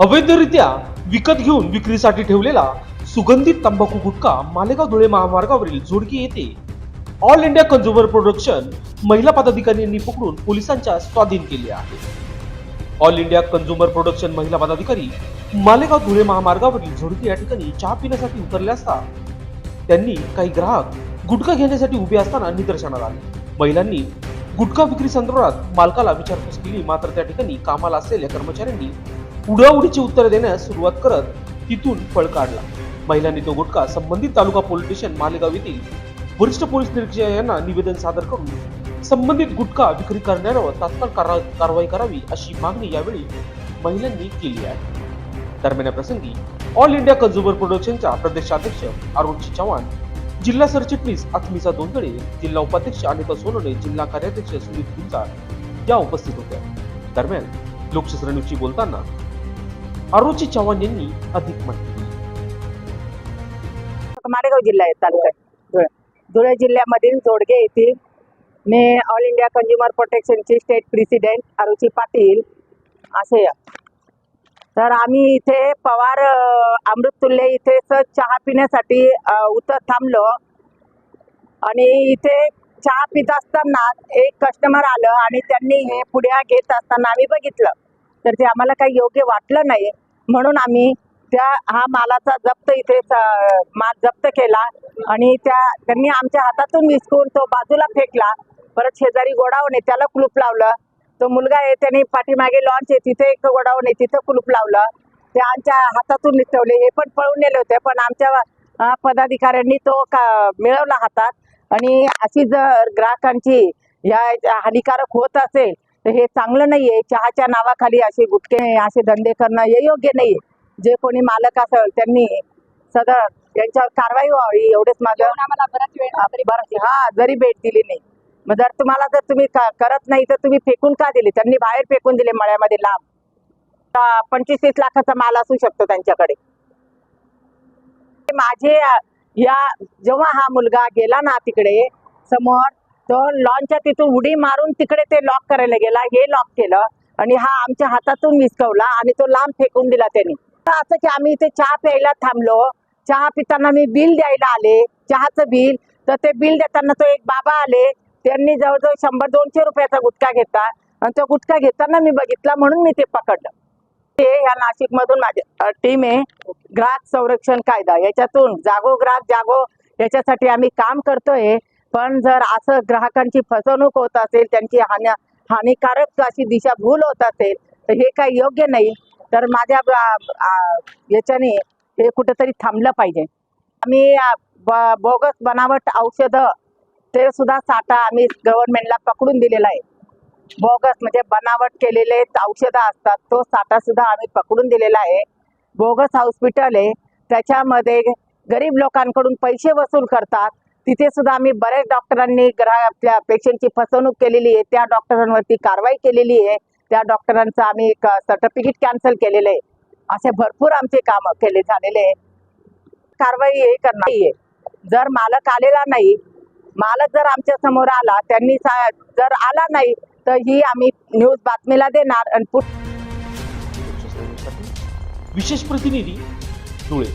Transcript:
अवैधरित्या विकत घेऊन विक्रीसाठी ठेवलेला सुगंधित तंबाखू गुटखा मालेगाव धुळे महामार्गावरील झोडकी येथे ऑल इंडिया कन्झ्युमर प्रोडक्शन महिला पदाधिकाऱ्यांनी पकडून पोलिसांच्या स्वाधीन केले आहे. ऑल इंडिया कन्झ्युमर प्रोडक्शन महिला पदाधिकारी मालेगाव धुळे महामार्गावरील झोडकी या ठिकाणी चहा पिण्यासाठी उतरले असता त्यांनी काही ग्राहक गुटखा घेण्यासाठी उभे असताना निदर्शनाला आले. महिलांनी गुटखा विक्री संदर्भात मालकाला विचारपूस केली मात्र त्या ठिकाणी कामाला असलेल्या कर्मचाऱ्यांनी उडाउडीची उत्तरे देण्यास सुरुवात करत तिथून पळ काढला. महिलांनी तो गुटखा संबंधित तालुका पोलीस स्टेशन मालेगाव येथील वरिष्ठ पोलीस निरीक्षक यांना निवेदन सादर करून संबंधित गुटखा विक्री करण्यावर तात्काळ कारवाई करावी अशी मागणी यावेळी महिलांनी केली आहे. दरम्यान या प्रसंगी ऑल इंडिया कन्झ्युमर प्रोडक्शनच्या प्रदेशाध्यक्ष अरुणजी चव्हाण जिल्हा सरचिटणीस अथमिसा दोंदळे जिल्हा उपाध्यक्ष अनिता सोनवणे जिल्हा कार्याध्यक्ष सुनील गुंजार या उपस्थित होत्या. दरम्यान लोकशास्त्र बोलताना अरुची चव्हाण यांनी अधिक माहिती दिली. मालेगाव जिल्हा आहे तालुका धुळे. धुळे जिल्ह्यामधील जोडगे येथील मी ऑल इंडिया कंझ्युमर प्रोटेक्शनची स्टेट प्रेसिडेंट अरुची पाटील असे तर आम्ही इथे पवार अमृततुल्य इथे चहा पिण्यासाठी उतर थांबलो. आणि इथे चहा पित असताना एक कस्टमर आलं आणि त्यांनी हे पुढ्या घेत असताना आम्ही बघितलं. तर ते आम्हाला काही योग्य वाटलं नाही. म्हणून आम्ही त्या हा मालाचा जप्त इथे माल जप्त केला आणि त्या त्यांनी आमच्या हातातून विसकून तो बाजूला फेकला. परत शेजारी गोडावणे त्याला कुलूप लावलं. तो मुलगा आहे त्याने पाठीमागे लॉन्च आहे तिथे एक गोडाऊन आहे तिथं कुलूप लावलं. ते आमच्या हातातून निसटवले हे पण पळून नेले होते पण आमच्या पदाधिकाऱ्यांनी तो का मिळवला हातात. आणि अशी जर ग्राहकांची या हानिकारक होत असेल तर हे चांगलं नाहीये. चहाच्या नावाखाली असे गुटखे असे धंदे करणं हे योग्य नाहीये. जे कोणी मालक असेल त्यांनी सदर त्यांच्यावर कारवाई व्हावी एवढेच माझं आम्हाला बराच वेळ हा जरी भेट दिली नाही. मग जर तुम्हाला जर तुम्ही करत नाही तर तुम्ही फेकून का दिले? त्यांनी बाहेर फेकून दिले मळ्यामध्ये लांब. पंचवीस तीस लाखाचा माल असू शकतो त्यांच्याकडे. माझे या जेव्हा हा मुलगा गेला ना तिकडे समोर तो लॉनच्या तिथून उडी मारून तिकडे ते लॉक करायला गेला. हे लॉक केलं आणि हा आमच्या हातातून विस्कवला आणि तो लांब फेकून दिला त्यांनी. तर असं की आम्ही इथे चहा प्यायला थांबलो. चहा पिताना मी बिल द्यायला आले. चहाचं बिल तर ते बिल देताना तो एक बाबा आले. त्यांनी जवळजवळ शंभर दोनशे रुपयाचा गुटखा घेतला. आणि तो गुटखा घेताना मी बघितला म्हणून मी ते पकडलं. ते या नाशिक मधून माझे टीम आहे. ग्राहक संरक्षण कायदा. याच्यातून जागो ग्राहक जागो. याच्यासाठी आम्ही काम करतोय. पण जर असं ग्राहकांची फसवणूक होत असेल त्यांची हान्या हानिकारक अशी दिशाभूल होत असेल तर हे काही योग्य नाही. तर माझ्या याच्याने हे कुठेतरी थांबलं पाहिजे. आम्ही ब- बोगस बनावट औषधं ते सुद्धा साठा आम्ही गव्हर्नमेंटला पकडून दिलेला आहे. बोगस म्हणजे बनावट केलेले औषधं असतात तो साठा सुद्धा आम्ही पकडून दिलेला आहे. बोगस हॉस्पिटल आहे त्याच्यामध्ये गरीब लोकांकडून पैसे वसूल करतात. तिथे सुद्धा आम्ही बऱ्याच डॉक्टरांनी ग्राह आपल्या पेशंटची फसवणूक केलेली आहे. त्या डॉक्टरांवरती कारवाई केलेली आहे. त्या डॉक्टरांचं आम्ही सर्टिफिकेट कॅन्सल केलेलं आहे. असे भरपूर आमचे काम केले झालेले आहे. कारवाई हे करणार आहे जर मालक आलेला नाही मालक जर आमच्यासमोर आला त्यांनी सा- जर आला नाही तर ही आम्ही न्यूज बातमीला देणार आणि विशेष प्रतिनिधी धुळे.